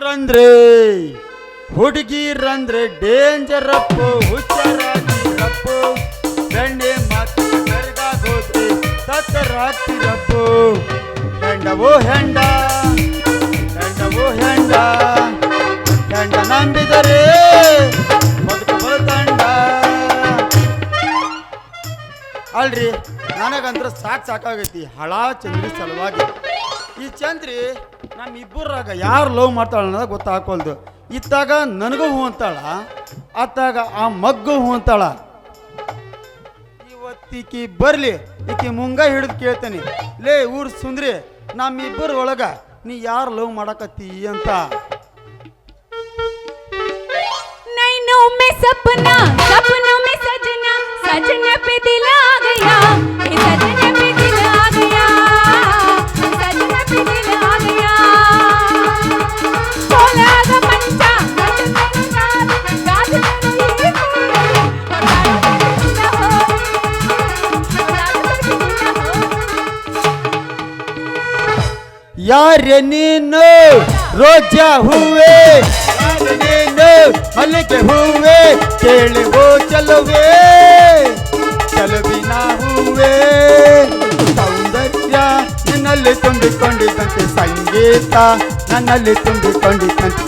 ಹುಡುಗಿರಂದ್ರೆ ಹುಡುಗಿರಂದ್ರೆ danger Appu ಹುಚ್ಚರಾಗಿರಪ್ಪು ಬೆಣ್ಣೆ ಮಾತು ಕರ್ಗಾಗೋದ್ರೆ ಸತ್ತರಾಗ್ತಿರಪ್ಪು ಹೆಂಡವೋ ಹೆಂಡ ಹೆಂಡವೋ ಹೆಂಡ. ಹೆಂಡ ನಂಬಿದರೆ ಅಲ್ರಿ ನನಗಂತ್ರ ಸಾಕು ಸಾಕಾಗೈತಿ. ಹಳ ಚಂದ್ರಿ ಸಲುವಾಗಿ. ಈ ಚಂದ್ರಿ ನಮ್ಮ ಇಬ್ಬರಾಗ ಯಾರು ಲವ್ ಮಾಡ್ತಾಳ ಅನ್ನೋದು ಗೊತ್ತಾಗ್ಕೊಲ್ದು ಇತ್ತಾಗ ನನಗೂ ಹೂ ಅಂತಾಳ ಅತ್ತಾಗ ಆ ಮಗ್ಗು ಹೂ ಅಂತಾಳ ಇವತ್ತಿಕಿ ಬರ್ಲಿ ಈಕಿ ಮುಂಗ ಹಿಡಿದು ಕೇಳ್ತೇನೆ ಲೇ ಊರ್ ಸುಂದ್ರಿ ನಮ್ಮಿಬ್ಬರ ಒಳಗ ನೀ ಯಾರು ಲವ್ ಮಾಡಕತ್ತಿ ಅಂತ नैनों में सपना सपनों में सजना सजने पे दिल आ गया ಯಾರೆ ನೀನು? ರೋಜಾ ಹೂವೆ, ನೀನು ಮಲ್ಲಿಗೆ ಹೂವೆ, ಕೇಳುವೋ ಚಲುವೆ, ಚಲುವಿನ ಹೂವೆ. ಸೌಂದರ್ಯ ನನ್ನಲ್ಲಿ ತುಂಬಿಕೊಂಡಿದ್ದಂತೆ, ಸಂಗೀತ ನನ್ನಲ್ಲಿ ತುಂಬಿಕೊಂಡಿದ್ದಂತೆ.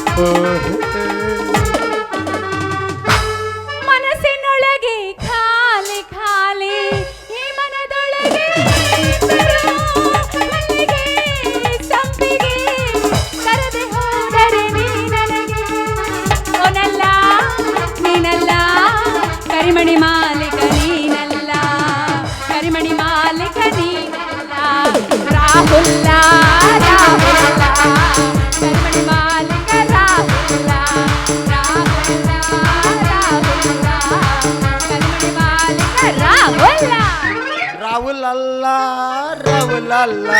ರಾಹುಲ್ ಅಲ್ಲ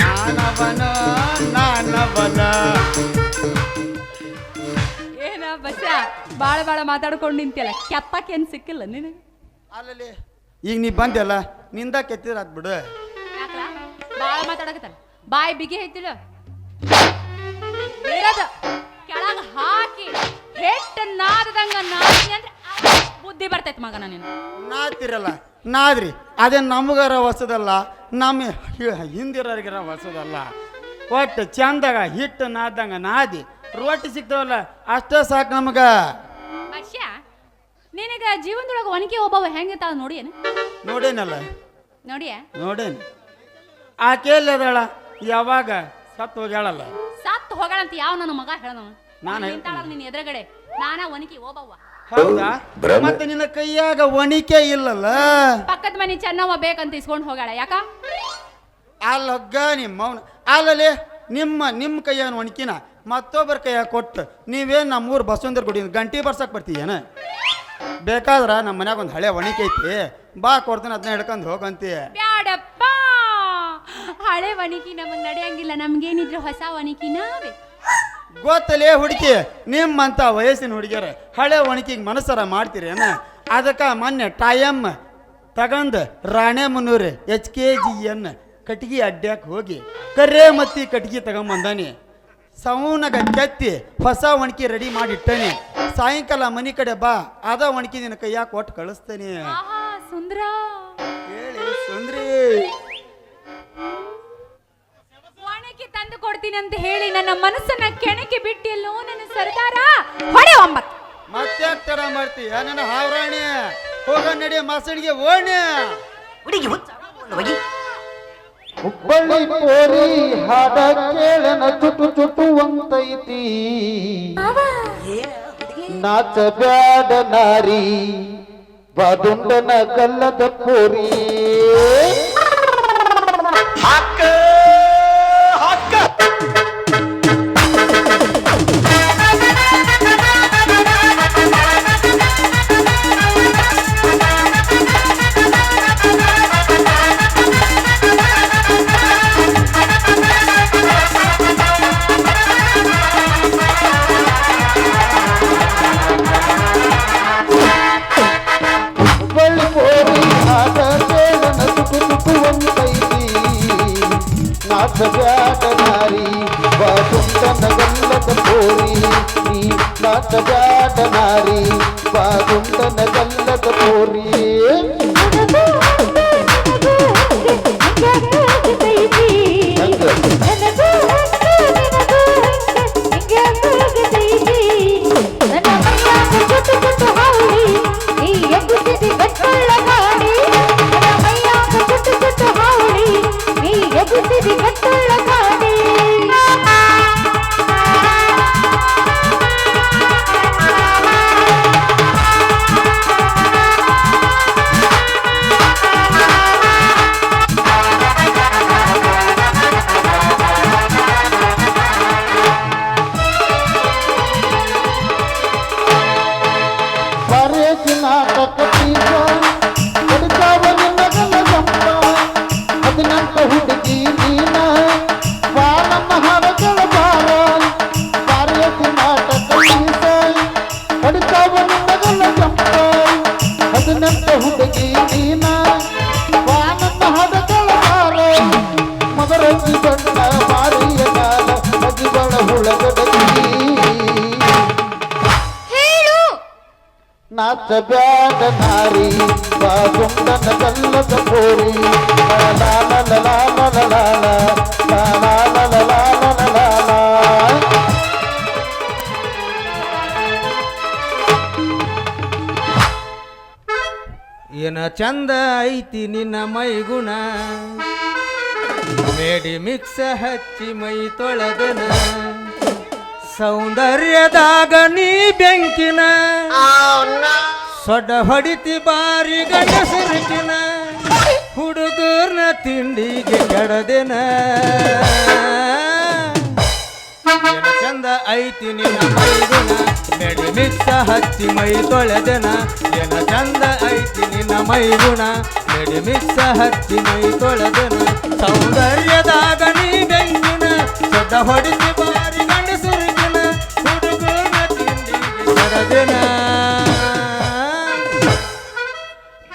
ನಾನವನ ನಾನವನ. ಏನ ಬಚ್ಚ ಬಾಳ ಬಾಳ ಮಾತಾಡ್ಕೊಂಡು ನಿಂತಿಯಲ್ಲ ಕೆಪ್ಪಕ್ಕೆ ಏನ್ ಸಿಕ್ಕಿಲ್ಲ ನಿನಗೆ? ಅಲ್ಲಲ್ಲಿ ಈಗ ನೀ ಬಂದೆಲ್ಲ ನಿಂದ ಕೆತ್ತಿದ್ರ ಆತ್ ಬಿಡು. ಯಾಕಲ? ಬಾಳ ಮಾತಾಡಕತ್ತಲ್ಲ ಬಾಯಿ ಬಿಗಿ ಐತಿಲ್ಲ. ಇರೋದು ಕೆಳಗ ಹಾಕಿ ಹೆಟ್ಟ ನಾದದಂಗ ನಾದಿ ಅಂದ್ರೆ ಬುದ್ಧಿ ಬರ್ತೈತಿ ಮಗನ ನೀನು ನಾತಿರಲ್ಲ ನಾದ್ರಿ ಅದೇ ನಮಗರ ಹೊಸದಲ್ಲ ನಮ್ಮ ಹಿಂದಿರೋರಿಗಿರ ಹೊಸದಲ್ಲ. ಒಟ್ಟು ಚಂದಾಗ ಹಿಟ್ಟು ನಾದಂಗ ನಾದಿ ರೊಟ್ಟಿ ಸಿಗ್ತಾವಲ್ಲ ಅಷ್ಟೇ ಸಾಕು ನಮಗ. ನಿನಗ ಜೀವನದೊಳಗ ಒನಕೆ ಒಬ್ಬವ ಹೆಂಗಿರ್ತಾವ ನೋಡಿ ನೋಡೇನಲ್ಲ. ನೋಡಿಯ? ನೋಡೇನು. ಆಕೆ ಅದಾಳ ಯಾವಾಗ? ಸತ್ತು ಹೋಗ್ಯಾಳಲ್ಲ. ಸತ್ತು ಹೋಗ್ಯಾಳಂತ ಯಾವ ನನ್ನ ಮಗ ಹೇಳ ನಾನು ನಿನ್ನ ಎದುರುಗಡೆ. ನಾನ ಒನಕಿ ಓಬವ್ವ ಹೌದಾ? ಮತ್ತೆ ನಿನ್ನ ಕೈಯಾಗ ಒಣಿಕೆ ಇಲ್ಲಲ್ಲ? ಪಕ್ಕದ ಮನೆ ಚೆನ್ನವ ಬೇಕಂತ ಇಸ್ಕೊಂಡು ಹೋಗಾಳ ಯಾಕ? ಅಲ್ಲೊಗ್ಗ ನಿಮ್ಮ ಮೌನ ಅಲ್ಲಲ್ಲಿ ನಿಮ್ಮ ನಿಮ್ಮ ಕೈಯನ್ನು ಒಣಕಿನ ಮತ್ತೊಬ್ಬರ ಕೈಯಾಗ ಕೊಟ್ಟು ನೀವೇನು ನಮ್ಮೂರು ಬಸವಂದ್ರ ಗುಡಿ ಗಂಟಿ ಬರ್ಸಕ್ ಬರ್ತೀಯೇನ? ಬೇಕಾದ್ರ ನಮ್ಮ ಮನ್ಯಾಗ ಒಂದು ಹಳೆ ಒಣಿಕೆ ಐತಿ ಬಾ ಕೊಡ್ತೀನಿ ಅದನ್ನ ಹಿಡ್ಕೊಂಡು ಹೋಗಂತಿ. ಬ್ಯಾಡಪ್ಪ! ಹಳೆ ವಣಿಕಿ ನಮಗ್ ನಡೆಯಂಗಿಲ್ಲ ನಮ್ಗೇನಿದ್ರು ಹೊಸ ವಣಿಕಿನ ಬೇಕು? ಗೊತ್ತಲೇ ಹುಡುಕಿ ನಿಮ್ಮಂತ ವಯಸ್ಸಿನ ಹುಡುಗಿಯರ ಹಳೆ ಒಣಕಿಗೆ ಮನಸ್ಸರ ಮಾಡ್ತೀರೇನ ಅದಕ್ಕೆ ಮೊನ್ನೆ ಟೈಮ್ ತಗೊಂಡು ರಾಣೆ ಮುನ್ನೂರು ಎಚ್ ಕೆ ಜಿ ಎನ್ ಕಟ್ಗಿ ಅಡ್ಡ್ಯಾಕೆ ಹೋಗಿ ಕರೆ ಮತ್ತಿ ಕಟ್ಗಿ ತಗೊಂಬಂದಾನೆ. ಸೌನಗ ಕೆತ್ತಿ ಹೊಸ ಒಣಕಿ ರೆಡಿ ಮಾಡಿ ಇಟ್ಟನಿ ಸಾಯಂಕಾಲ ಮನಿ ಕಡೆ ಬಾ ಅದ ಒಣಕಿ ನಿನ್ನ ಕೈಯಾಗ ಕೊಟ್ಟು ಕಳಿಸ್ತೇನೆ. ಸುಂದ್ರ. ಹೇಳಿ ಸುಂದ್ರಿ. ಕೊಡ್ತೀನಿ ಅಂತ ಹೇಳಿ ನನ್ನ ಮನಸ್ಸನ್ನ ಕೆಣಕಿ ಬಿಟ್ಟಿಯಲ್ಲೋ ನನ್ನ ಸರ್ದಾರ ಹೊಡೆ ಒಂಬತ್ತು. ಮತ್ತೆ ತರ ಮಾಡ್ತೀಯ ನನ್ನ ಹಾವರಾಣಿ. ಹೋಗ ನಡಿ ಮಾಸಣಿಗೆ ಓಣಿ. ಹುಡುಗಿ ಹುಚ್ಚಿ. ಹೋಗಿ. ಹುಬ್ಬಳ್ಳಿ ಪೋರಿ ಹಾಡ ಕೇಳನ ಚುಟು ಚುಟುವಂತೈತಿ ನಾಚ ಬ್ಯಾಡ ನಾರಿ. ಬಾದುಂಡನ ಕಲ್ಲದ ಪೋರಿ. ಬ್ಯಾಡ ನಾರಿ ಬಾಗುಂಡನ ಕಲ್ಲದ ಕೋರಿ ಲಾಲ ಲಾಲ ಲಾಲ ಲಾಲ ಲಾಲ ಏನ ಚಂದ ಐತಿ ನಿನ್ನ ಮೈಗುಣ ಮೇಡಿ ಮಿಕ್ಸ ಹಚ್ಚಿ ಮೈ ತೊಳೆದನ. ಸೌಂದರ್ಯದಾಗ ನೀ ಬೆಂಕಿನ ಸೊಡ್ಡ ಹೊಡಿತಿ ಬಾರಿ ಗಂಡಸರಿಕಿನ ಹುಡುಗರ್ನ ತಿಂಡಿಗೆ ಕೆಡದೆನ. ಚಂದ ಐತಿ ನಿನ್ನ ಮಿಕ್ಸ ಹತ್ತಿ ಮೈ ತೊಳೆದೆನ. ಏನ ಚಂದ ಐತಿ ನಿನ್ನ ಮೈಗುಣ ನಡಿ ಮಿಕ್ಸ ಹತ್ತಿ ಮೈ ತೊಳೆದೆನ. ಸೌಂದರ್ಯದಾಗ ನೀ ಬೆಂಕಿನ ಸೊಡ್ಡ ಹೊಡಿತಿ ಬಾರಿ ಗಂಡಸರಿಕಿನ ಹುಡುಗನ ತಿಂಡಿಗೆ ಕೆಡದೆನ.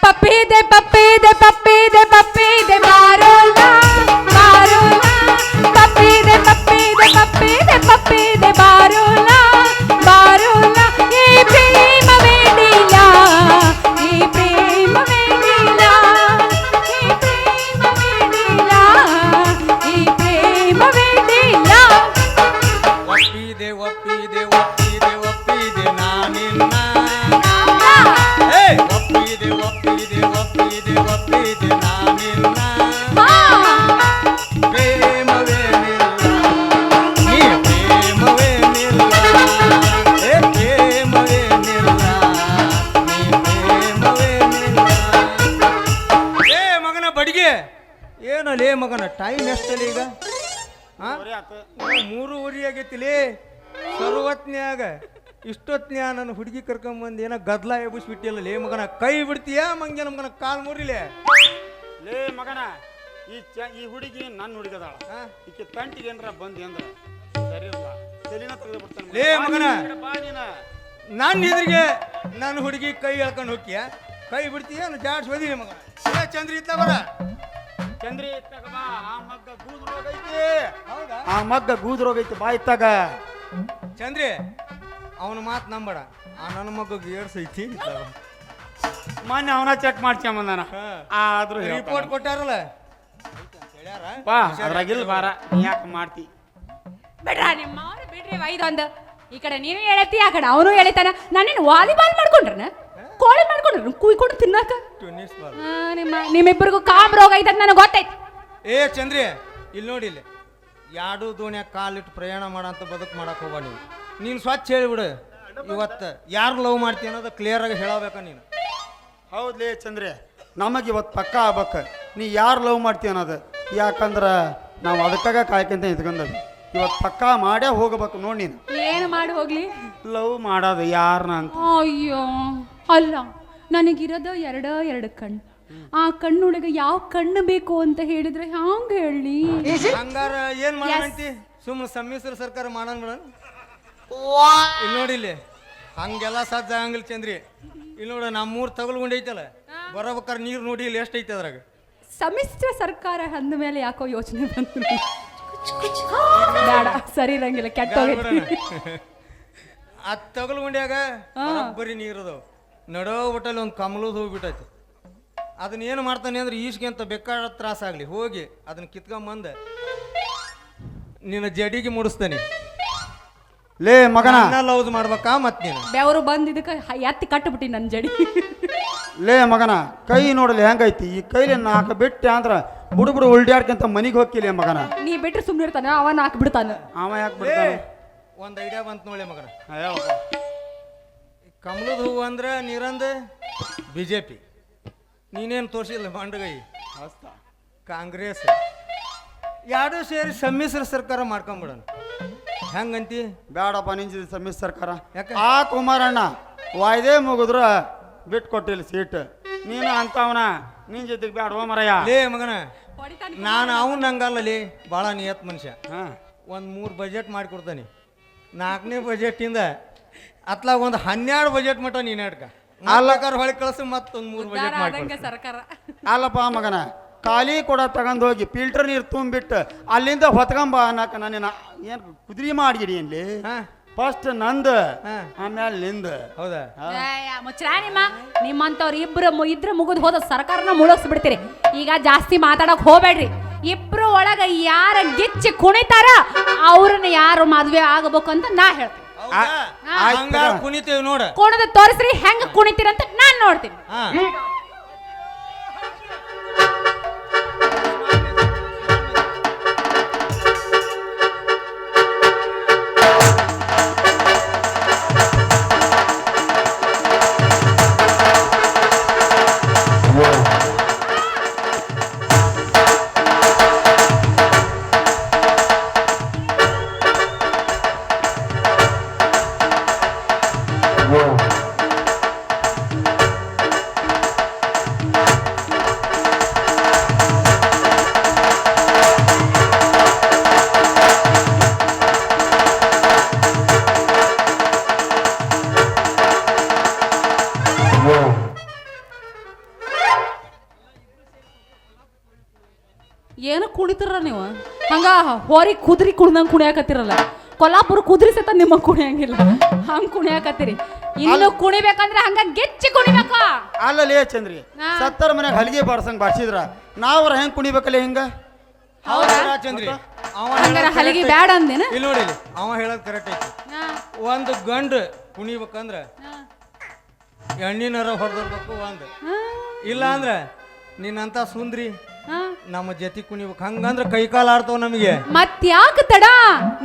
ਪੱਪੀ ਦੇ ਪੱਪੀ ਦੇ ਪੱਪੀ ਦੇ ਪੱਪੀ ਦੇ ಕರ್ಕೊಂಬಂದು ಏನೋ ಗದ್ಲ ಎಬ್ಬಿಸ್ಬಿಟ್ಟಿಲ್ಲ ಲೇ ಮಗನ ಕೈ ಬಿಡ್ತೀಯಾ ಮಂಗೆ ಮಗನ ಕಾಲ್ ಮುರಿಲೆ? ಲೇ ಮಗನ ಈ ಚ ಈ ಹುಡುಗಿ ನನ್ನ ಹುಡುಗದಾಳ? ಈಕೆ ತಂಟಿಗೆ ಏನರ ಬಂದಿ ಅಂದ್ರ ಸರಿ ಇಲ್ಲ. ತಲೆನ ತೆಗೆದು ಬಿಡ್ತಾನೆ. ಲೇ ಮಗನ. ಬಾ ನೀನ. ನನ್ನ ಎದುರಿಗೆ ನನ್ನ ಹುಡುಗಿ ಕೈ ಎಳ್ಕೊಂಡು ಹೋಗ್ತೀಯ? ಕೈ ಬಿಡ್ತೀಯ ಜಾಡ್ಸ್ ಬದಿ ಮಗ ಚಂದ್ರಿ ಚಂದ್ರ ಇತ್ತ ಬರ ಚಂದ್ರಿ ಇತ್ತಾಗ ಬಾ ಆ ಮಗ್ಗ ಗೂದ್ ರೋಗ ಐತಿ. ಹೌದಾ? ಆ ಮಗ್ಗ ಗೂದ್ ರೋಗ ಐತಿ ಬಾ ಇತ್ತಾಗ. ಚಂದ್ರಿ ಅವನ ಮಾತು ನಂಬಡ. ಆ ನನ್ನ ಮಗುಗೆ ಏರ್ಸ್ ಐತಿ ಮೊನ್ನೆ ಅವನ ಚೆಕ್ ಮಾಡ್ಸ್ಕೊಂಬಂದಾನ. ಆದ್ರೂ ರಿಪೋರ್ಟ್ ಕೊಟ್ಟಾರಲ್ಲ? ಹೇಳ್ಯಾರ? ಬಾ ಅದ್ರಾಗಿಲ್ ಬಾರ. ನೀ ಯಾಕೆ ಮಾಡ್ತಿ? ಬಿಡ್ರ ನಿಮ್ಮ ಅವ್ರು ಬಿಡ್ರಿ ವೈದೊಂದು ಈ ಕಡೆ ನೀನು ಹೇಳತ್ತಿ ಆ ಕಡೆ ಅವನು ಹೇಳಿತಾನ. ನಾನೇನು ವಾಲಿಬಾಲ್ ಮಾಡ್ಕೊಂಡ್ರನ? ಕೋಳಿ ಮಾಡ್ಕೊಂಡ್ರ ಕುಯ್ಕೊಂಡು ತಿನ್ನಾಕ? ಆ, ನಿಮ್ಮ ನಿಮ್ಮಿಬ್ಬರಿಗೂ ಕಾಮ್ ರೋಗ ಐತೆ ನನಗೆ ಗೊತ್ತೈತಿ. ಏ ಚಂದ್ರಿ ಇಲ್ಲಿ ನೋಡಿ ಇಲ್ಲಿ. ಎರಡು ದೋಣಿಯ ಕಾಲಿಟ್ಟು ಪ್ರಯಾಣ ಮಾಡಂತ ಬದುಕು ಮಾಡಕ್ ಹೋಗ ನೀವು ನೀನು ಸ್ವಚ್ಛ ಹೇಳಿಬಿಡು. ಇವತ್ತು ಯಾರು ಲವ್ ಮಾಡ್ತೀಯ ಅನ್ನೋದು ಕ್ಲಿಯರ್ ಆಗಿ ಹೇಳಬೇಕ ನೀನು. ಹೌದ್ಲೇ ಚಂದ್ರೆ ನಮಗೆ ಇವತ್ತು ಪಕ್ಕ ಆಗ್ಬೇಕು. ನೀ ಯಾರು ಲವ್ ಮಾಡ್ತೀಯ ಅನ್ನೋದು. ಯಾಕಂದ್ರೆ ನಾವು ಅದಕ್ಕಾಗ ಕಾಯ್ಕೊಂತ ನಿಂತ್ಕೊಂಡವಿ ಇವತ್ತು ಪಕ್ಕ ಮಾಡೇ ಹೋಗ್ಬೇಕು ನೋಡಿ ನೀನು. ಏನು ಮಾಡಿ ಹೋಗ್ಲಿ? ಲವ್ ಮಾಡೋದು ಯಾರನ್ನ ಅಂತ. ಅಯ್ಯೋ ಅಲ್ಲ ನನಗಿರೋದು ಎರಡ ಎರಡು ಕಣ್ಣು. ಆ ಕಣ್ಣೊಳಗೆ ಯಾವ ಕಣ್ಣು ಬೇಕು ಅಂತ ಹೇಳಿದ್ರೆ ಹ್ಯಾಂಗ ಹೇಳಿ. ಹಂಗಾರ ಏನ್ ಮಾಡ್ತಿ ಸುಮ್ಮನೆ ಸಮ್ಮಿಶ್ರ ಸರ್ಕಾರ ಮಾಡೋಣ ನೋಡಿಲ್ಲೇ ಇಲ್ಲಿ ನೋಡಿ ಇಲ್ಲಿ. ಹಂಗೆಲ್ಲ ಸಾಧ್ಯ ಆಗಂಗಿಲ್ಲ ಚಂದ್ರಿ. ಇಲ್ಲಿ ನೋಡ ನಮ್ಮೂರು ತಗಲ್ಗೊಂಡೈತಲ್ಲ ಬರಬೇಕಾರೆ ನೀರು ನೋಡಿ ಇಲ್ಲಿ ಎಷ್ಟೈತೆ ಅದ್ರಾಗ. ಸಮ್ಮಿಶ್ರ ಸರ್ಕಾರ ಅಂದ ಮೇಲೆ ಯಾಕೋ ಯೋಚನೆ ಬಂತು. ಬೇಡ ಸರಿ ಇರಂಗಿಲ್ಲ ಕೆಟ್ಟ ತಗಲು ಗುಂಡ್ಯಾಗ ಬರೀ ನೀರದು ನಡೋ ಬಿಟ್ಟಲ್ಲಿ ಒಂದು ಕಮಲದ ಹೋಗ್ಬಿಟ್ಟೈತಿ. ಅದನ್ನ ಏನು ಮಾಡ್ತಾನೆ ಅಂದ್ರೆ ಈಸ್ಗೆ ಅಂತ ಬೇಕಾದ ತ್ರಾಸ ಆಗಲಿ. ಹೋಗಿ ಅದನ್ನ ಕಿತ್ಕೊಂಬಂದ ನಿನ್ನ ಜಡಿಗೆ ಮುಡಿಸ್ತಾನೆ. ಲೇ ಮಗನ. ಲೌಸ್ ಮಾಡ್ಬೇಕಾ ಮತ್ ನೀನು? ಬೆವರು ಬಂದ್ ಇದಕ್ಕೆ ಹ- ಎತ್ತಿ ಕಟ್ಟಬಿಟ್ಟಿ ನನ್ನ ಜಡಿ. ಲೇ ಮಗನ ಕೈ ನೋಡಲಿ ಹೆಂಗೈತಿ? ಈ ಕೈಲಿ ನಾಕ ಬಿಟ್ಟೆ ಅಂದ್ರ ಬುಡು ಬುಡು ಉಲ್ಡ್ಯಾಡ್ಕಂತ ಮನಿಗೆ ಹೋಗ್ಕಿಲ್ಲ ಮಗನ? ನೀ ಬಿಟ್ರೆ ಸುಮ್ಮನೆ ಇರ್ತಾನೆ ಅವ ಹಾಕಿ ಬಿಡ್ತಾನೆ ಅವ ಯಾಕೆ ಬಿಡ್ತಾನೆ? ಒಂದು ಐಡಿಯಾ ಬಂತು ನೋಡಿ ಮಗನ. ಕಮಲದ ಹೂವು ಅಂದ್ರೆ ನೀರಂದ ಬಿ ಜೆ ಪಿ ನೀನೇನು ತೋರಿಸಿಲ್ಲ ಮಂಡಗೈ? ಕಾಂಗ್ರೆಸ್. ಎರಡು ಸೇರಿ ಸಮ್ಮಿಶ್ರ ಸರ್ಕಾರ ಮಾಡ್ಕೊಂಬಿಡೋಣ. ಹೆಂಗಂತಿ? ಬೇಡಪ್ಪ ನಿಂಜಿದ ಸಮ್ಮಿಶ್ರ ಸರ್ಕಾರ. ಯಾಕೆ? ಆ ಕುಮಾರಣ್ಣ ವಾಯ್ದೆ ಮುಗಿದ್ರ ಬಿಟ್ಟು ಕೊಟ್ಟಿಲ್ಲ ಸೀಟ್ ನೀನು ಅಂತವನ ನಿನ್ ಜೊತೆಗೆ ಬೇಡ ಮರಯ್ಯ ಲೇ ಮಗನ ನಾನು ಅವನ್ ಹಂಗಲ್ಲ ಲೇ. ಭಾಳ ನಿಯತ್ ಮನುಷ್ಯ. ಹಾ. ಒಂದು ಮೂರು ಬಜೆಟ್ ಮಾಡಿಕೊಡ್ತಾನೆ ನಾಲ್ಕನೇ ಬಜೆಟಿಂದ ಅತ್ಲಾಗ ಒಂದು ಹನ್ನೆರಡು ಬಜೆಟ್ ಮಟ್ಟ ನೀನು ಅಡ್ಕ. ನಾಲ್ಕಾರು ಹೊಳಿ ಕಳ್ಸಿ ಮತ್ತೊಂದು ಮೂರು ಬಜೆಟ್ ಮಾಡಿ ಸರ್ಕಾರ. ಅಲ್ಲಪ್ಪ ಮಗನ ಖಾಲಿ ಕೂಡ ತಗೊಂಡು ಹೋಗಿ ಫಿಲ್ಟರ್ ನೀರು ತುಂಬಿಟ್ಟು ಅಲ್ಲಿಂದ ಹೊತ್ಕೊಂಬ ಅನ್ನಕ ನಾನು ಏನು ಕುದುರೆ ಮಾಡಿಡಿ ಇಲ್ಲಿ ಹಾ. ಫಸ್ಟ್ ನಂದ. ಆಮೇಲೆ ನಿಂದ. ಹೌದಾ? ನಿಮ್ಮಂತವ್ರು ಇಬ್ರು ಇದ್ರ ಮುಗಿದ್ ಹೋದ ಸರ್ಕಾರನ ಮುಳುಗಿಸ್ಬಿಡ್ತೀರಿ. ಈಗ ಜಾಸ್ತಿ ಮಾತಾಡಕ್ ಹೋಗ್ಬೇಡ್ರಿ. ಇಬ್ರು ಒಳಗ ಯಾರ ಗಿಚ್ಚಿ ಕುಣಿತಾರ ಅವ್ರನ್ನ ಯಾರು ಮದ್ವೆ ಆಗಬೇಕು ಅಂತ ನಾ ಹೇಳ್ತೀನಿ. ಕುಣಿತೇವೆ ನೋಡ. ಕುಣದ ತೋರಿಸ್ರಿ ಹೆಂಗ್ ಕುಣಿತೀರಂತ ನಾನ್ ನೋಡ್ತೀನಿ. ಕುಣಿತಿರ ನೀವು? ಹಂಗ ಹೊರಿ ಕುದ್ರಿ ಕುಣ್ದಂಗ್ ಕುಣಿಯಾಕತ್ತಿರಲ್ಲ. ಕೊಲ್ಲಾಪುರ ಕುದ್ರಿ ಸತ ನಿಮ್ಮ ಕುಣಿಯಂಗಿಲ್ಲ. ಹಂಗ ಕುಣಿಯಾಕತ್ತೀರಿ. ಇನ್ನು ಕುಣಿಬೇಕಂದ್ರೆ ಹಂಗ ಗೆಚ್ಚಿ ಕುಣಿಬೇಕು. ಅಲ್ಲಲೇ ಚಂದ್ರಿ ಹಾ. ಸತ್ತರ ಮನ್ಯಾಗ ಹಲಿಗೆ ಬಾರ್ಸಂಗ್ ಬಾರ್ಸಿದ್ರ ನಾವ್ರ ಹೆಂಗ್ ಕುಣಿಬೇಕಲ್ಲ ಹಿಂಗ? ಹೌದಾ? ಚಂದ್ರಿ? ಅವ ಹಂಗಾರ ಹೇಳೋದ್ ಹಲಿಗೆ ಬ್ಯಾಡ. ಅಂದೇನ? ಇಲ್ಲಿ ನೋಡಿ ಇಲ್ಲಿ. ಅವ ಹೇಳೋದು ಕರೆಕ್ಟ್ ಐತಿ. ಒಂದು ಗಂಡು ಕುಣಿಬೇಕಂದ್ರ ಎಣ್ಣಿನರ ಹೊಡೆದಿರ್ಬೇಕು ಒಂದು. ಇಲ್ಲ ಅಂದ್ರ ನಿನ್ನಂತ ಸುಂದ್ರಿ ನಮ್ಮ ಜೊತೆ ಕುಣಿಬೇಕು ಹಂಗಂದ್ರ ಕೈ ಕಾಲು ಆಡ್ತಾವ ನಮಗೆ. ಮತ್ಯಾಕ ತಡ?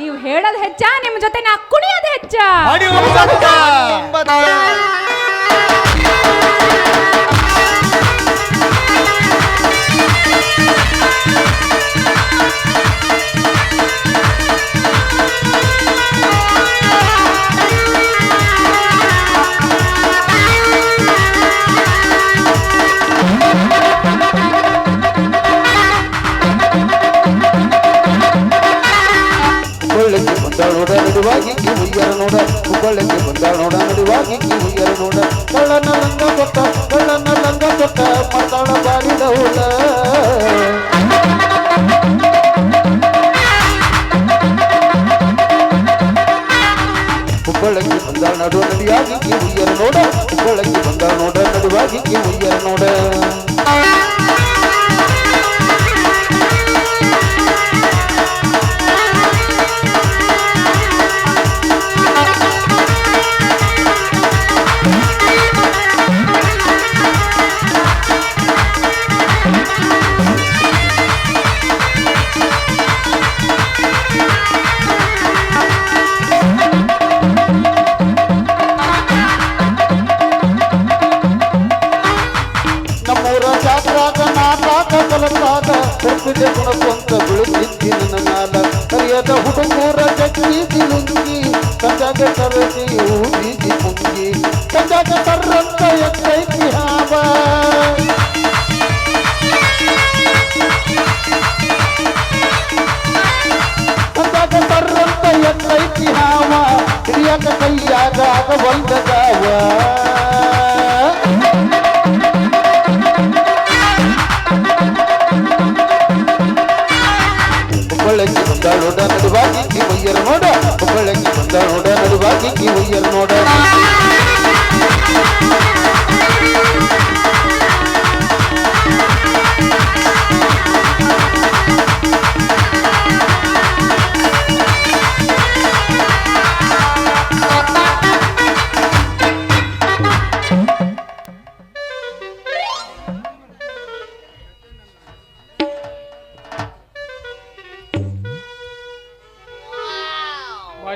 ನೀವು ಹೇಳೋದ್ ಹೆಚ್ಚ ನಿಮ್ ಜೊತೆ ನಾ ಕುಣಿಯೋದ್ ಹೆಚ್ಚ. ಕಿ ನೋಡ ಒಪ್ಪಿದೆ ಗುಣಕೊಂತ ಬೀಳುತ್ತಿದ್ದಿ ನನ್ನ ನಾಲ ಕರಿಯದ ಹುಡುಗೂರ ಜಗ್ಗೀದಿ ಲುಂಗಿ ಕಂಜಾಗ ತರದಿ ಊದಿದಿ ಮುಂಗಿ ಕಂಜಾಗ ತರ್ರಂತ ಎತ್ತೈತಿ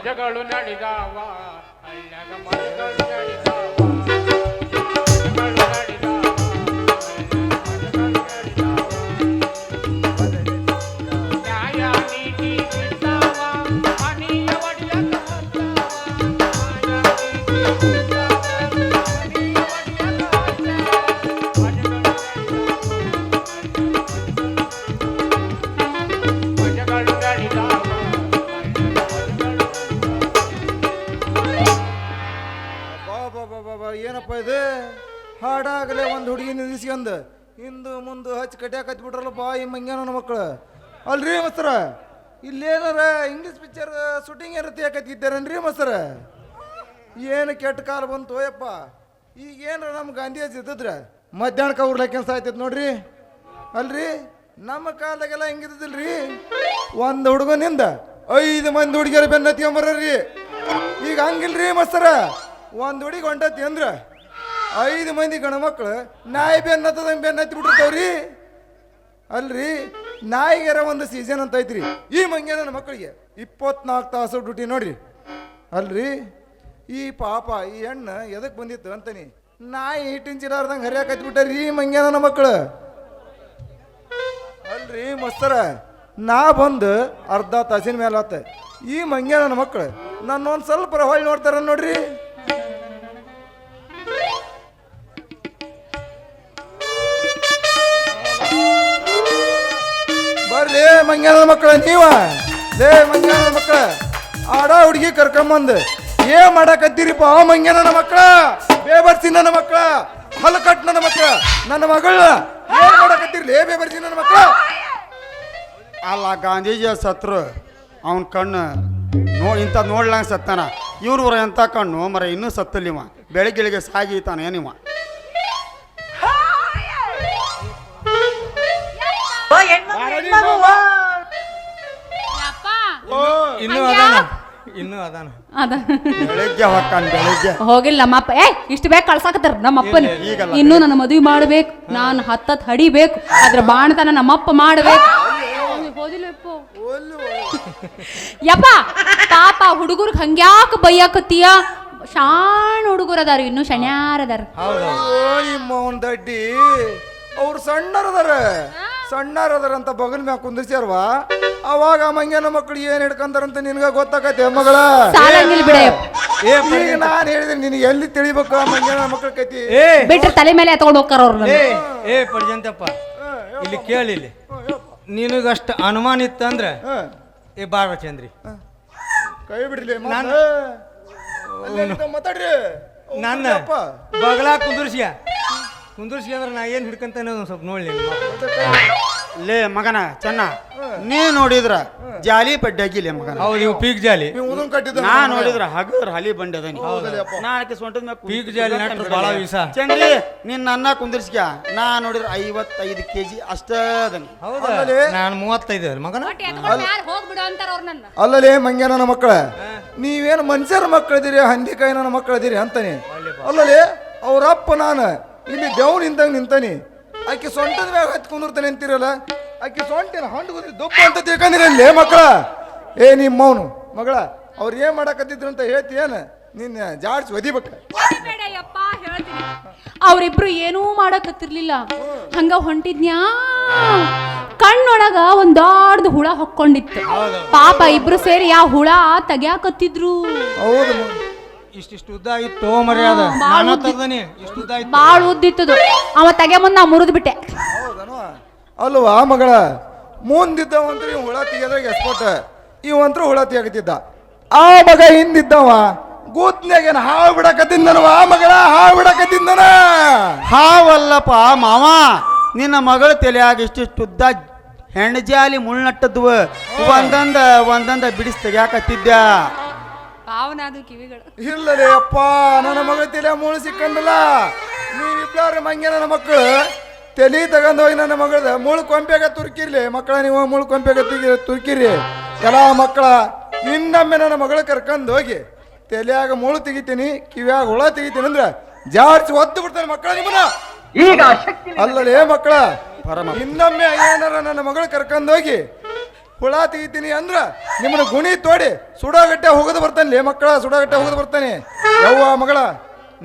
ಮಜಗಳು ನಡೆದಾವ. ಹಳ್ಳಗ ಮಜಗಳು ಹಚ್ಚಿ ಬಿಟ್ರಲ್ಲಪ್ಪ ಈ ಮಂಗ್ಯಾನ ಮಕ್ಕಳು ಅಲ್ರಿ ಮಸ್ತರ? ಇಲ್ಲೇನಾರ ಇಂಗ್ಲೀಷ್ ಪಿಕ್ಚರ್ ಶೂಟಿಂಗ್ ಏನಾರ ತೆಗಿದ್ದಾರನ್ರಿ ಮಸ್ತರ? ಏನು ಕೆಟ್ಟ ಕಾಲ ಬಂತು ಯಪ್ಪ ಈಗ ಏನಾರ ನಮ್ಮ ಗಾಂಧೀಜಿ ಇದ್ದಿದ್ರೆ? ಮಧ್ಯಾಹ್ನಕ್ಕೆ ಅವ್ರ ಕೆಲಸ ಆಯ್ತೈತೆ ನೋಡ್ರಿ. ಅಲ್ರಿ? ನಮ್ಮ ಕಾಲದಾಗೆಲ್ಲ ಹಿಂಗಿದ್ದಿಲ್ರಿ ಒಂದು ಹುಡುಗನಿಂದ ಐದು ಮಂದಿ ಹುಡುಗಿಯರು ಬೆನ್ನ ಹತ್ಕೊಂಬರ್ರಿ. ಈಗ ಹಂಗಿಲ್ರಿ ಮಸ್ತರ? ಒಂದು ಹುಡುಗಿ ಹೊಂಟತಿ ಅಂದ್ರೆ ಐದು ಮಂದಿ ಗಣಮಕ್ಳು ನಾಯಿ ಬೆನ್ನ ಬೆನ್ನತ್ತಿ ಬಿಟ್ಟಿರ್ತಾವ್ರಿ ಅಲ್ರಿ, ನಾಯಿಗೆರ ಒಂದು ಸೀಸನ್ ಅಂತ ಐತ್ರಿ. ಈ ಮಂಗೆ ನನ್ನ ಮಕ್ಕಳಿಗೆ ಇಪ್ಪತ್ನಾಲ್ಕು ತಾಸು ಡ್ಯೂಟಿ ನೋಡ್ರಿ. ಅಲ್ರಿ, ಈ ಪಾಪ, ಈ ಹೆಣ್ಣು ಎದಕ್ಕೆ ಬಂದಿತ್ತು ಅಂತಾನೆ. ನಾಯಿ ಹಿಟ್ಟಿನ ಚಿಲಾರ್ದಂಗೆ ಹರಿಯಾಕ ಹತ್ಬಿಟ್ಟಾರಿ ಈ ಮಂಗೆ ನನ್ನ ಮಕ್ಕಳು ಅಲ್ರಿ, ಮಸ್ತರ, ನಾ ಬಂದು ಅರ್ಧ ತಾಸಿನ ಮೇಲೆ ಆತ. ಈ ಮಂಗೆ ನನ್ನ ಮಕ್ಕಳು ನನ್ನ ಒಂದು ಸ್ವಲ್ಪ ಹೊಳ್ಳಿ ನೋಡ್ತಾರ ನೋಡ್ರಿ. ಬರ್ಲಿ ಮಂಗ್ಯಾನ ಮಕ್ಕಳ, ನೀವ? ಲೇ ಮಂಗ್ಯಾನದ ಮಕ್ಕಳ, ಆಡ ಹುಡುಗಿ ಕರ್ಕೊಂಬಂದು ಏನ್ ಮಾಡಕತ್ತೀರಿಪ್ಪ, ಆ ಮಂಗ್ಯಾನ ಮಕ್ಕಳ? ಬೇಬರ್ಸಿ ನನ್ನ ಮಕ್ಕಳ ಹಲಕಟ್ ನನ್ನ ಮಕ್ಕಳ, ನನ್ನ ಮಗಳ? ಏನ್ ಮಾಡಕತ್ತೀರಿ? ಲೇ ಬೇಬರ್ಸಿ ನನ್ನ ಮಕ್ಕಳ. ಅಲ್ಲ, ಗಾಂಧೀಜಿಯ ಸತ್ರು, ಅವನ ಕಣ್ಣು ನೋ ಇಂಥ ನೋಡ್ಲಂಗೆ ಸತ್ತಾನ. ಇವ್ರ ಎಂಥ ಕಣ್ಣು? ಮರ ಇನ್ನೂ ಸತ್ತಲಿವ ಬೆಳಗ್ಗೆಳಿಗೆ ಸಾಗಿ ಏನಿವ ಇನ್ನೂ? ಅದಾನ ಇನ್ನೂ ಅದಾನ. ಅದ. ಬೆಳಗ್ಗೆ ಹೊಕ್ಕಾನ ಬೆಳಗ್ಗೆ. ಹೋಗಿಲ್ಲ ನಮ್ಮಪ್ಪ. ಏ ಇಷ್ಟು ಬೇಗ ಕಳ್ಸಾಕತ್ತಾರ ನಮ್ಮ ಅಪ್ಪನ ಇನ್ನೂ ನನ್ನ ಮದುವೆ ಮಾಡ್ಬೇಕು. ನಾನು ಹತ್ತತ್ ಹಡಿಬೇಕು. ಅದ್ರ ಬಾಣತನ ನಮ್ಮಪ್ಪ ಮಾಡ್ಬೇಕು. ಹೋದಿಲ್ಲಪ್ಪ ಯಪ್ಪ ಪಾಪ ಹುಡುಗರ್ಗೆ ಹಂಗ್ಯಾಕ ಬೈಯಾಕತ್ತೀಯ? ಶಾಣ ಹುಡುಗರು ಅದಾರ ಇನ್ನು ಶಣ್ಯಾರ ಅದಾರ. ಅವ್ರು ಸಣ್ಣರದಾರ ಸಣ್ಣರದಾರ ಅಂತ ಬಗಲ್ ಮ್ಯಾಗ ಕುಂದಿರ್ಸ್ಯಾರವಾ? ಅವಾಗ ಆ ಮಂಗ್ಯನ ಮಕ್ಕಳು ಏನ್ ಹಿಡ್ಕಂತಾರಂತ ನಿನ್ಗ ಗೊತ್ತಾಕೈತೆ ಮಗಳ ಸಾಲಂಗಿಲ್ಲ ಏ ಈಗ ನಾನು ಹೇಳಿದೆ ನಿನಗೆ ಎಲ್ಲಿ ತಿಳಿಬೇಕು ಆ ಮಂಗ್ಯನ ಮಕ್ಕಳ ಕೈತಿ ಬಿಟ್ರೆ ತಲೆ ಮೇಲೆ ಎತ್ಕೊಂಡು ಹೋಗ್ತಾರ ಅವ್ರು ಏ ಏ ಪರ್ಜಂತಪ್ಪ ಇಲ್ಲಿ ಕೇಳಿ ಇಲ್ಲಿ. ನಿನಗಷ್ಟು ಅನುಮಾನ ಇತ್ತಂದ್ರೆ ಹ, ಏ ಬಾರ ಚಂದ್ರಿ. ಕೈ ಬಿಡ್ಲಿ ನಾನು- ಮಾತಾಡ್ರಿ. ನನ್ನ. ಬಗಲ ಕುಂದುರ್ಸಿಯ? ಕುಂದುರ್ಸಿ ಅಂದ್ರೆ ನಾ ಏನು ಹಿಡ್ಕಂತಾನೆ ಒಂದು ಸ್ವಲ್ಪ ನೋಡ್ಲಿ ಲೇ ಮಗನ ಚೆನ್ನ ನೀ ನೋಡಿದ್ರ ಜಾಲಿ ಪಡ್ಡಾಗಿಲ್ಲ ಮಗನ? ಹೌದು ನೀವು ಪೀಕ್ ಜಾಲಿ. ನಾ ನೋಡಿದ್ರ ಹಗರ್ ಹಲಿ ಬಂಡಿ ಅದನಿ. ನಾಳಕ್ಕೆ ಸೊಂಟದ ಮ್ಯಾಗ ಪೀಕ್ ಜಾಲಿ ಬಹಳ ಭಾಳ ವಿಷ. ಚಂದ್ರಿ ನಿನ್ನ ಅನ್ನ ಕುಂದಿರ್ಸ್ಕ ನಾ ನೋಡಿದ್ರ ಐವತ್ತೈದು ಕೆ ಜಿ ಅಷ್ಟ ಅದನ್ನ ಹೌದಾ? ಆಮೇಲೆ? ನಾನು ಮೂವತ್ತೈದು ಮಗನ. ಅಲ್ಲಲೇ ಮಂಗ್ಯ ನನ್ನ. ಮಕ್ಕಳ ನೀವೇನು ಮನುಷ್ಯರ ಮಕ್ಕಳಿದ್ದೀರಿ ಹಂದಿಕಾಯಿ ನನ್ನ ಮಕ್ಕಳಿದ್ದೀರಿ ಅಂತಾನೆ. ಅಲ್ಲಲೇ ಅವ್ರಪ್ಪ ನಾನು ಇಲ್ಲಿ ದೇವ್ ನಿಂತಂಗೆ ನಿಂತಾನೆ. ಆಕೆ ಸೊಂಟದ ಮ್ಯಾಗ ಹತ್ತು ಕುಂದಿರ್ತಾನೆ ಅಂತೀರಲ್ಲ? ಆಕೆ ಸೊಂಟಿನ ಹಂಡು ಕುದ್ರಿ ದೊಪ್ಪ ಅಂತ ತಿಳ್ಕೊಂಡಿರಲ್ಲೇ ಮಕ್ಕಳ! ಏ ನಿಮ್ಮ ಮೌನು ಮಗಳ ಅವ್ರು ಏನ್ ಮಾಡಕತ್ತಿದ್ರು ಅಂತ ಹೇಳ್ತಿ ಏನು? ನಿನ್ನ ಜಾಡ್ಸಿ ಒದಿಬೇಕ. ಬೇಡಯ್ಯಪ್ಪ ಹೇಳ್ತೀನಿ. ಅವ್ರಿಬ್ರು ಏನೂ ಮಾಡಕತ್ತಿರ್ಲಿಲ್ಲ. ಹಂಗ ಹೊಂಟಿದ್ನ್ಯಾ? ಕಣ್ಣೊಳಗ ಒಂದ್ ದೊಡ್ಡ ಹುಳ ಹೊಕ್ಕೊಂಡಿತ್ತು. ಪಾಪ ಇಬ್ರು ಸೇರಿ ಆ ಹುಳ ತೆಗ್ಯಾಕತ್ತಿದ್ರು. ಹೌದು ಇಷ್ಟಿಷ್ಟು ಉದ್ದ ಇತ್ತು ಮರ್ಯಾದ. ನಾನು ಉದ್ದ- ತರ್ದನಿ ಇಷ್ಟು ಉದ್ದ ಇತ್ತು. ಬಾಳ ಉದ್ದಿತ್ತದು. ಅವ ತಗೆ ಮುಂದೆ ನಾ ಮುರಿದು ಬಿಟ್ಟೆ. ಹೌದನೋ? ಅಲ್ವಾ ಮಗಳ ಮುಂದಿದ್ದವಂತ್ರ ಹುಳ ತೆಗೆದಾಗ ಎಸ್ಪೋಟ್ ಇವಂತ್ರ ಹುಳ ತೆಗತಿದ್ದ ಆ ಮಗ ಹಿಂದಿದ್ದವ ಗೂತ್ನ್ಯಾಗೇನ ಹಾವು ಬಿಡಕತ್ತಿಂದನವ ಆ ಮಗಳ ಹಾವು ಬಿಡಕತ್ತಿದ್ದನ ಹಾವಲ್ಲಪ್ಪ ಮಾವ ನಿನ್ನ ಮಗಳ ತಲೆಯಾಗ ಇಷ್ಟಿಷ್ಟು ಉದ್ದ ಹೆಣ್ಣು ಜಾಲಿ ಮುಳ್ನಟ್ಟದ್ವು. ಒಂದೊಂದ ಒಂದೊಂದ ಬಿಡಿಸಿ ತೆಗ್ಯಾಕತ್ತಿದ್ದ. ಪಾವನಾದು ಕಿವಿಗಳು. ಇಲ್ಲಲೇ ಅಪ್ಪ ನನ್ನ ಮಗಳ ತಲೆ ಮೂಳು ಸಿಕ್ಕಂದಲ್ಲ ನೀವಿಬ್ಬರು ಮಂಗೆ ನನ್ನ ಮಕ್ಕಳು ತಲೆ ತಗೊಂಡು ಹೋಗಿ ನನ್ನ ಮಗಳದ ಮುಳು ಕೊಂಪೆಗ ತುರ್ಕಿರ್ಲಿ. ಮಕ್ಕಳ ನೀವು ಮುಳು ಕೊಂಪೆಗ ತುರ್ಕಿರಿ. ಎಲ್ಲ ಮಕ್ಕಳ ಇನ್ನೊಮ್ಮೆ ನನ್ನ ಮಗಳ ಕರ್ಕೊಂಡು ಹೋಗಿ ತಲೆಯಾಗ ಮುಳು ತೆಗಿತೀನಿ ಕಿವ್ಯಾಗ ಹುಳ ತೆಗಿತೀನಿ ಅಂದ್ರೆ ಜಾರ್ಜ್ ಒದ್ದು ಬಿಡ್ತಾನೆ ಮಕ್ಕಳ ನಿಮ್ಮನ್ನ. ಈಗ ಶಕ್ತಿ ಅಲ್ಲಲೇ ಮಕ್ಕಳ ಇನ್ನೊಮ್ಮೆ ಏನಾರ ನನ್ನ ಮಗಳು ಕರ್ಕೊಂಡು ಹೋಗಿ ಹುಳ ತೆಗಿತೀನಿ ಅಂದ್ರ ನಿಮ್ಮನ್ನ ಗುಣಿ ತೋಡಿ ಸುಡಾಗಟ್ಟೆ ಹೋಗೋದು ಬರ್ತಾನೆ ಮಕ್ಕಳ ಸುಡಾಗಟ್ಟೆ ಹೋಗೋದು ಬರ್ತಾನೆ. ಯವ್ವ ಮಗಳ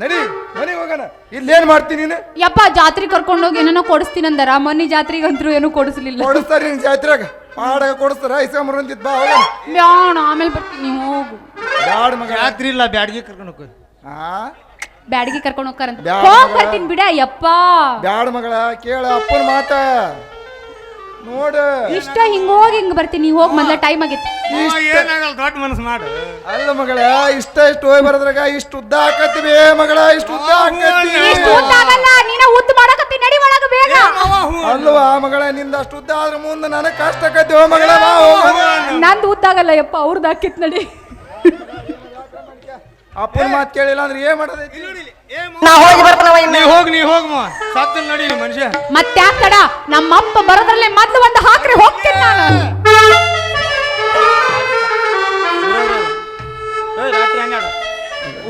ನಡಿ ಮನೆಗೆ ಹೋಗೋಣ. ಇಲ್ಲೇನ್ ಮಾಡ್ತೀನಿ ನೀನು? ಯಪ್ಪ ಜಾತ್ರೆ ಕರ್ಕೊಂಡು ಹೋಗಿ ಏನೋ ಏನೇನೋ ಕೊಡಿಸ್ತೀನಂದಾರ? ಮೊನ್ನೆ ಜಾತ್ರೆಗಂತೂ ಏನು ಕೊಡಿಸ್ಲಿಲ್ಲ. ಕೊಡಿಸ್ತಾರ ನಿನ್ ಜಾತ್ರೆಗ ಮಾಡಾಗ ಕೊಡಿಸ್ತಾರ ಐಸ್ಕೊಂಬರಂತಿದ್ ಬಾ ಹೋಗೋಣ. ಬ್ಯಾಣ ಆಮೇಲೆ ಬರ್ತೀನಿ ಹೋಗು. ಬ್ಯಾಡ ಮಗ ರಾತ್ರಿ ಇಲ್ಲ ಬ್ಯಾಡ್ಗೆ ಕರ್ಕೊಂಡು ಹೋಗಿ ಆ? ಬ್ಯಾಡಿಗೆ ಕರ್ಕೊಂಡು ಹೋಗ್ತಾರಂತ ಬ್ಯಾಡ ಹೋಗ್. ಬರ್ತೀನಿ ಬಿಡ ಯಪ್ಪ. ಬ್ಯಾಡ ಮಗಳ ಕೇಳ ಅಪ್ಪನ ಮಾತ. ನೋಡ. ಇಷ್ಟ ಹಿಂಗ ಹೋಗಿ ಹಿಂಗ್ ಬರ್ತೀನಿ ಹೋಗ್ ಮೊದ್ಲ ಟೈಮ್ ಆಗೈತಿ ಏನಾಗಲ್ಲ ದೊಡ್ಡ ಮನಸ್ಸು ಮಾಡು. ಅಲ್ಲ ಮಗಳ ಇಷ್ಟ ಇಷ್ಟು ಹೋಗಿ ಬರದ್ರಾಗ ಇಷ್ಟು ಉದ್ದ ಹಾಕತ್ತೀವಿ ಮಗಳ ಇಷ್ಟು ಉದ್ದ ಹಾಕತ್ತೀವಿ ಇಷ್ಟ ಉದ್ದ ಆಗಲ್ಲ ನೀನ ಉದ್ದ ಮಾಡಕತ್ತಿ ನಡಿ ಒಳಗ ಬೇಗ. ಅಲ್ವಾ ಮಗಳ ನಿಂದ ಅಷ್ಟು ಉದ್ದ ಆದ್ರ ಮುಂದೆ ನನಗೆ ಕಷ್ಟ ಆಕತ್ತಿ ಓ ಮಗಳ ಬಾ. ನಂದು ಉದ್ದ ಆಗಲ್ಲ ಯಪ್ಪ ಅವ್ರದ್ದು ಹಾಕಿತ್ ನಡಿ. ಅಪ್ಪನ ಮಾತು ಕೇಳಿಲ್ಲ ಅಂದ್ರೆ ಏನ್ ಮಾಡೋದೈತಿ? ನಾ ಹೋಗಿ ಬರ್ತಾನವ ಇನ್ನು. ನೀ ಹೋಗ್ ನೀ ಹೋಗ್ ಮಾ ಸತ್ತ ನಡಿ ಮನುಷ್ಯ. ಮತ್ತೆ ತಡ ನಮ್ಮಪ್ಪ ಬರೋದ್ರಲ್ಲಿ ಮೊದ್ಲು ಒಂದು ಹಾಕ್ರಿ ಹೋಗ್ತೀನಿ ನಾನು.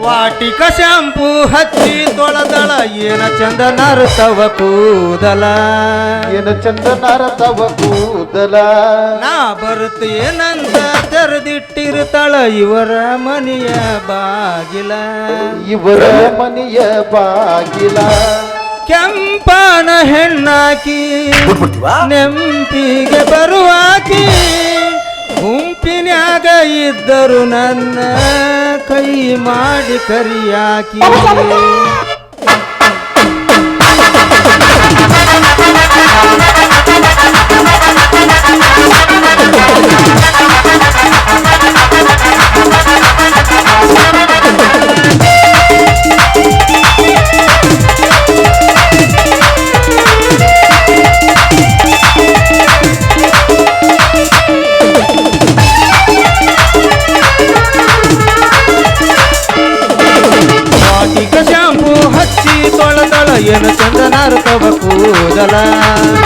ವಾಟಿಕ ಶಾಂಪು ಹಚ್ಚಿ ತೊಳೆದಳ ಏನ ಚಂದ ನರತವ ಕೂದಲ. ಏನ ಚಂದ ನರತವ ಕೂದಲ. ನಾ ಬರುತ್ತೇನಂತ ತೆರೆದಿಟ್ಟಿರ್ತಾಳ ಇವರ ಮನೆಯ ಬಾಗಿಲ. ಇವರ ಮನೆಯ ಬಾಗಿಲ. ಕೆಂಪನ ಹೆಣ್ಣಾಕಿ ನೆಂಪಿಗೆ ಬರುವಾಕಿ ಗುಂಪಿನ್ಯಾಗ ಇದ್ದರು ನನ್ನ ಕೈ ಮಾಡಿ ಕರಿಯಾಕಿ ಕೂದಲ